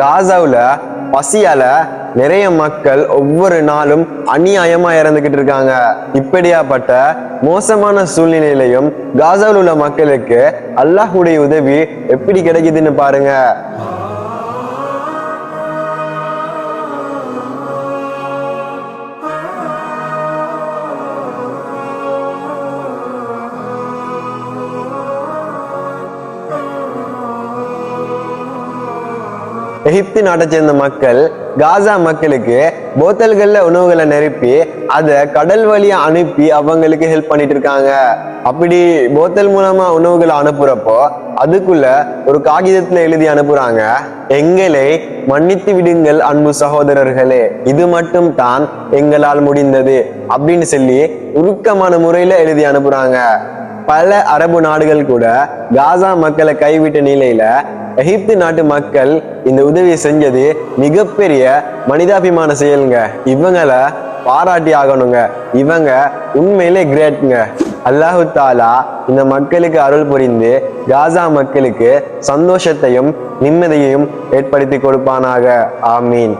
காசாவில் பசியால நிறைய மக்கள் ஒவ்வொரு நாளும் அநியாயமா இறந்துகிட்டு இருக்காங்க. இப்படியாப்பட்ட மோசமான சூழ்நிலையிலையும் காசாவில் உள்ள மக்களுக்கு அல்லாஹுடைய உதவி எப்படி கிடைக்குதுன்னு பாருங்க. எகிப்து நாட்டை சேர்ந்த மக்கள் காசா மக்களுக்கு போத்தல்கள்ல உணவுகளை நிரப்பி அதை கடல் வழியா அனுப்பி அவங்களுக்கு ஹெல்ப் பண்ணிட்டு இருக்காங்க. அப்படி போத்தல் மூலமா உணவுகளை அனுப்புறப்போ அதுக்குள்ள ஒரு காகிதத்துல எழுதி அனுப்புறாங்க எங்களை மன்னித்து விடுங்கள் அன்பு சகோதரர்களே. இது மட்டும் தான் எங்களால் முடிந்தது. அப்படின்னு சொல்லி உருக்கமான முறையில எழுதி அனுப்புறாங்க. பல அரபு நாடுகள் கூட காசா மக்களை கைவிட்ட நிலையில எகிப்து நாட்டு மக்கள் இந்த உதவியை செஞ்சது மிகப்பெரிய மனிதாபிமான செயல் செயலுங்க இவங்களை பாராட்டி ஆகணுங்க. இவங்க உண்மையிலே கிரேட்ங்க அல்லாஹு தாலா இந்த மக்களுக்கு அருள் புரிந்து காசா மக்களுக்கு சந்தோஷத்தையும் நிம்மதியையும் ஏற்படுத்தி கொடுப்பானாக. ஆமீன்.